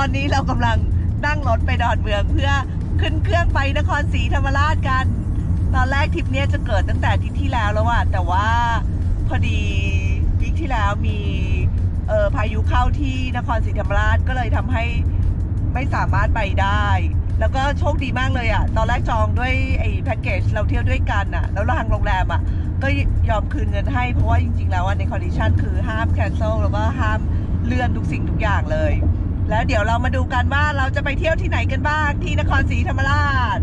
อนนี้เรากำลังนั่งรถไปดอนเมืองเพื่อขึ้นเครื่องไปนครศรีธรรมราชกัน ตอนแรกทริปนี้จะเกิดตั้งแต่ทิตย์ที่แล้วแล้วอะแต่ว่าพอดีวิกที่แล้วมีเออพายุเข้าที่นครศรีธรรมราชก็เลยทำให้ไม่สามารถไปได้ แล้วก็โชคดีมากเลยอะตอนแรกจองด้วยไอ้แพ็กเกจเราเที่ยวด้วยกันอะแล้วทางโรงแรมอะก็ยอมคืนเงินให้เพราะว่าจริง ๆ แล้วในคอนดิชันคือห้ามแคนเซิลแล้วก็ห้ามเลื่อนทุกสิ่งทุกอย่างเลย แล้วเดี๋ยวเรามาดูกันว่าเราจะไปเที่ยวที่ไหนกันบ้างที่นครศรีธรรมราช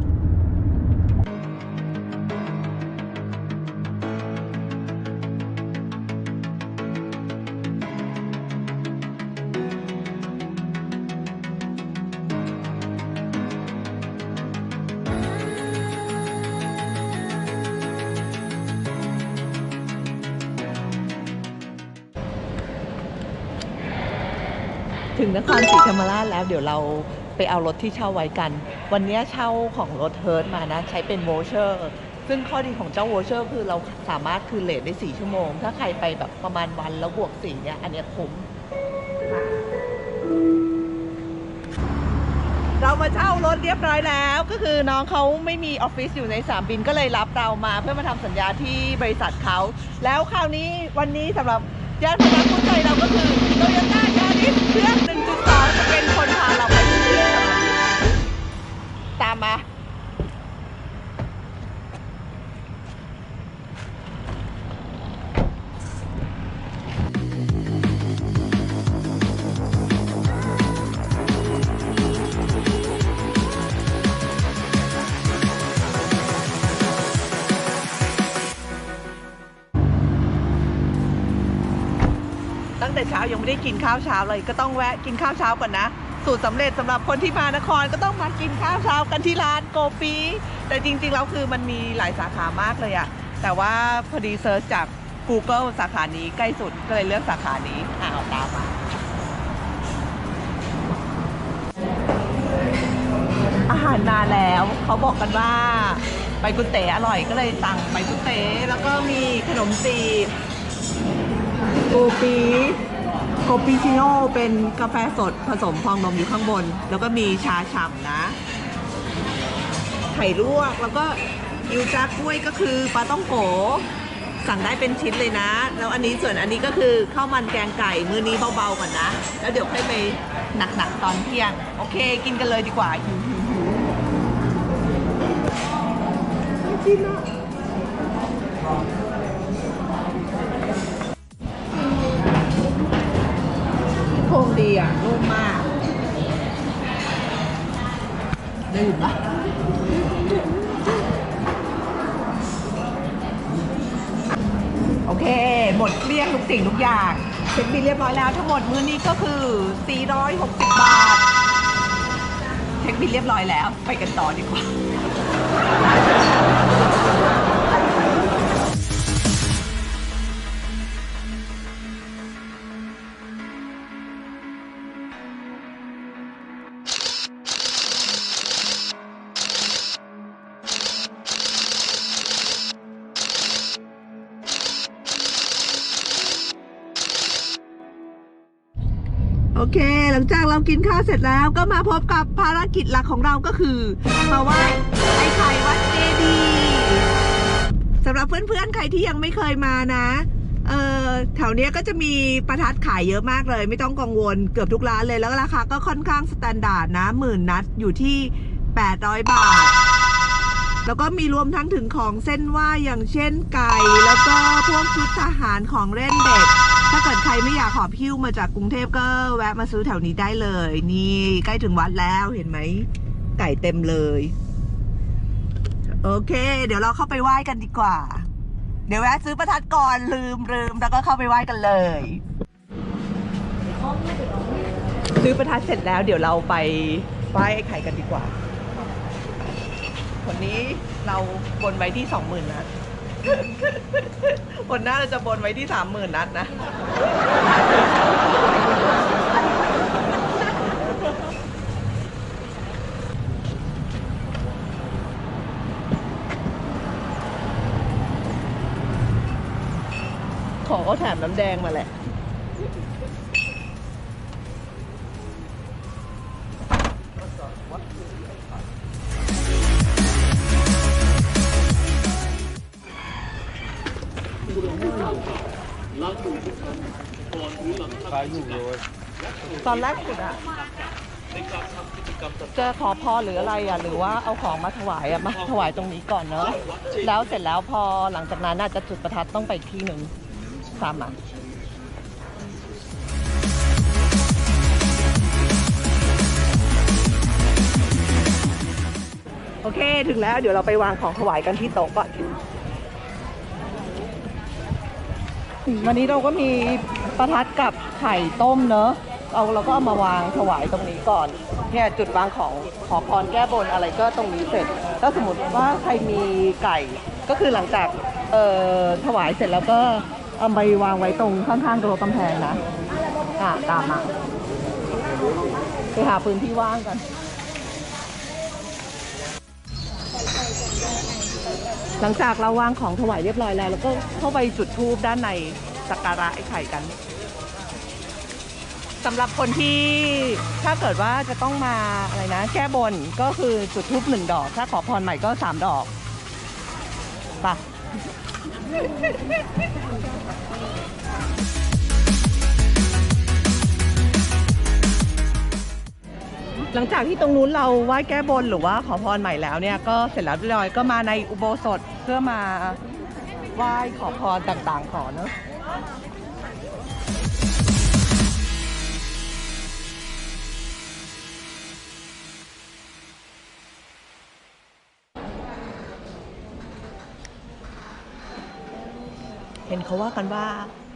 ถึงนครศรีธรรมราชแล้วเดี๋ยวเราไปเอารถที่เช่าไว้กัน วันนี้เช่าของรถเฮิร์ตมานะ ใช้เป็นโวเชอร์ซึ่งข้อดีของเจ้าโวเชอร์คือเราสามารถคืนเลทได้ 4 ชั่วโมง ถ้าใครไปแบบประมาณวันแล้วบวก4เนี่ยอันนี้คุ้ม เรามาเช่ารถเรียบร้อยแล้ว ก็คือน้องเขาไม่มีออฟฟิศอยู่ในสามบินก็เลยรับเรามา เพื่อมาทำสัญญาที่บริษัทเขา แล้วคราวนี้วันนี้สำหรับญาติพนักผู้ใจเราก็คือโตโยต้า ลิปเครื่อง1.2 จะเป็นคนพาเราไปที่นี่ตามมา ยังไม่ได้กินข้าวเช้าเลย ก็ต้องแวะกินข้าวเช้าก่อนนะ สูตรสำเร็จสำหรับคนที่มานครก็ต้องมากินข้าวเช้ากันที่ร้านโกปีแต่จริงๆแล้วคือมันมีหลายสาขามากเลยอะแต่ว่าพอดีเซิร์ชจาก Google สาขานี้ใกล้สุดก็เลยเลือกสาขานี้อ่าเอาตามมาอาหารมาแล้วเขาบอกกันว่าไปกุเต๋อร่อยก็เลยสั่งไปกุเต๋แล้วก็มีขนมจีบโกปี โกปิชิโน่เป็นกาแฟสดผสมฟองนมอยู่ข้างบน แล้วก็มีชาฉ่ำนะ ไข่ลวกแล้วก็อิวจากกล้วยก็คือปลาต้องโก สั่งได้เป็นชิ้นเลยนะ แล้วอันนี้ส่วนอันนี้ก็คือข้าวมันแกงไก่มื้อนี้เบาๆก่อนนะ แล้วเดี๋ยวค่อยไปหนักๆตอนเที่ยง โอเค กินกันเลยดีกว่าหิวหิวหิวไม่กินอะ งดีอะนุ่มมากดื่มปะโอเค หมดเกลี้ยงทุกสิ่งทุกอย่างเช็คบิลเรียบร้อยแล้วทั้งหมดมื้อนี้ก็คือ 460 บาท เช็คบิลเรียบร้อยแล้ว ไปกันต่อดีกว่า โอเค หลังจากเรากินข้าวเสร็จแล้วก็มาพบกับภารกิจหลักของเราก็คือ มาไหว้ไอ้ไข่วัดเจดีสำหรับเพื่อนๆ ใครที่ยังไม่เคยมานะ เออแถวเนี้ยก็จะมีประทัดขายเยอะมากเลย ไม่ต้องกังวลเกือบทุกร้านเลยแล้วราคาก็ค่อนข้างสแตนดาร์ดนะหมื่นนัดอยู่ที่ 800 บาท แล้วก็มีรวมทั้งถึงของเส้นไหว้อย่างเช่นไก่ แล้วก็พวกชุดทหารของเล่นเด็ก ถ้าเกิดใครไม่อยากหอบหิ้วมาจากกรุงเทพก็แวะมาซื้อแถวนี้ได้เลย นี่ใกล้ถึงวัดแล้วเห็นไหม ไก่เต็มเลย โอเค เดี๋ยวเราเข้าไปไหว้กันดีกว่า เดี๋ยวแวะซื้อประทัดก่อนลืมลืมแล้วก็เข้าไปไหว้กันเลย ซื้อประทัดเสร็จแล้ว เดี๋ยวเราไปไหว้ไอ้ไข่กันดีกว่าวันนี้เราบนไว้ที่สองหมื่นนัด คนหน้าเราจะบนไว้ที่สามหมื่นนัดนะ ขอเขาแถมน้ำแดงมาแหละ บูอนหรกกรตอนแรกสุดอะจะขอพอหรืออะไรอะหรือว่าเอาของมาถวายอะมาถวายตรงนี้ก่อนเนาะแล้วเสร็จแล้วพอหลังจากนั้นน่าจะจุดประทัดต้องไปที่หนึ่งตามมาโอเค ถึงแล้วเดี๋ยวเราไปวางของถวายกันที่โต๊ะก่อน วันนี้เราก็มีประทัดกับไข่ต้มเนอะเอาเราก็เอามาวางถวายตรงนี้ก่อนเนี่ยจุดวางของขอพรแก้บนอะไรก็ตรงนี้เสร็จถ้าสมมติว่าใครมีไก่ก็คือหลังจากเอ่อถวายเสร็จแล้วก็เอาไปวางไว้ตรงข้างๆตัวกำแพงนะอะตามมาไปหาพื้นที่ว่างกัน หลังจากเราวางของถวายเรียบร้อยแล้วเราก็เข้าไปจุดธูปด้านในสักการะไอ้ไข่กันสำหรับคนที่ถ้าเกิดว่าจะต้องมาอะไรนะ แก้บนก็คือจุดธูปหนึ่งดอก ถ้าขอพรใหม่ก็สามดอกไปะ หลังจากที่ตรงนู้นเราไหว้แก้บนหรือว่าขอพรใหม่แล้วเนี่ยก็เสร็จแล้วเรียบร้อยก็มาในอุโบสถเพื่อมาไหว้ขอพรต่างๆขอเนอะเห็นเขาว่ากันว่า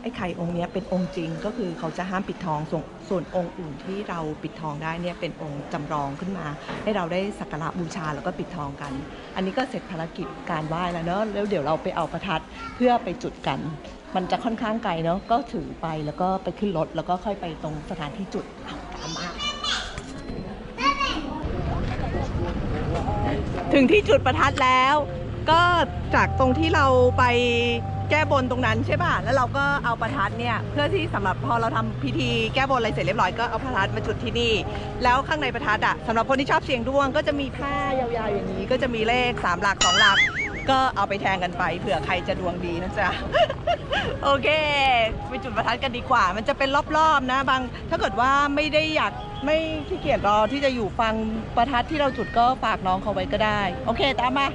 ไอ้ไข่องค์นี้เป็นองค์จริงก็คือเขาจะห้ามปิดทองส่วนส่วนองค์อื่นที่เราปิดทองได้เนี่ยเป็นองค์จำลองขึ้นมา ให้เราได้สักการะบูชาแล้วก็ปิดทองกัน อันนี้ก็เสร็จภารกิจการไหว้แล้วเนอะแล้วเดี๋ยวเราไปเอาประทัดเพื่อไปจุดกัน มันจะค่อนข้างไกลเนอะก็ถือไปแล้วก็ไปขึ้นรถแล้วก็ค่อยไปตรงสถานที่จุดตามมาถึงที่จุดประทัดแล้ว ก็จากตรงที่เราไป แก้บนตรงนั้นใช่ป่ะ แล้วเราก็เอาประทัดเนี่ยเพื่อที่สำหรับพอเราทำพิธีแก้บนอะไรเสร็จเรียบร้อยก็เอาประทัดมาจุดที่นี่ แล้วข้างในประทัดอะสำหรับคนที่ชอบเสี่ยงดวง ก็จะมีผ้ายาวๆอย่างนี้ ก็จะมีเลข3หลัก2หลัก ก็เอาไปแทงกันไปเผื่อใครจะดวงดีนะจ๊ะ โอเค ไปจุดประทัดกันดีกว่า มันจะเป็นรอบๆนะบาง ถ้าเกิดว่าไม่ได้อยากไม่ขี้เกียจรอที่จะอยู่ฟังประทัดที่เราจุดก็ฝากน้องเขาไว้ก็ได้ โอเค ตามมา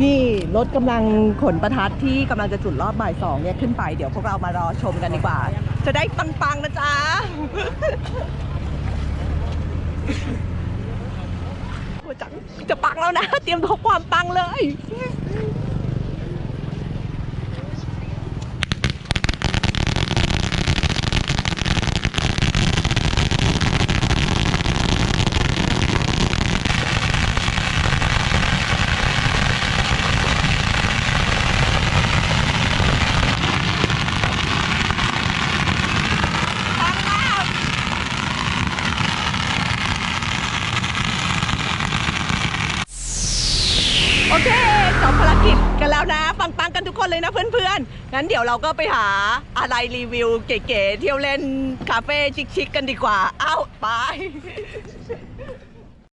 ที่รถกำลังขนประทัดที่กำลังจะจุดรอบบ่ายสองเนี่ยขึ้นไปเดี๋ยวพวกเรามารอชมกันดีกว่า จะได้ปังๆนะจ๊ะ จังจะปังแล้วนะ เตรียมทุกความปังเลย โอเคจบภารกิจกัน แล้วนะ ปังๆกันทุกคนเลยนะเพื่อนๆ งั้นเดี๋ยวเราก็ไปหาอะไรรีวิวเก๋ๆเที่ยวเล่นคาเฟ่ชิคๆกันดีกว่า เอ้าไป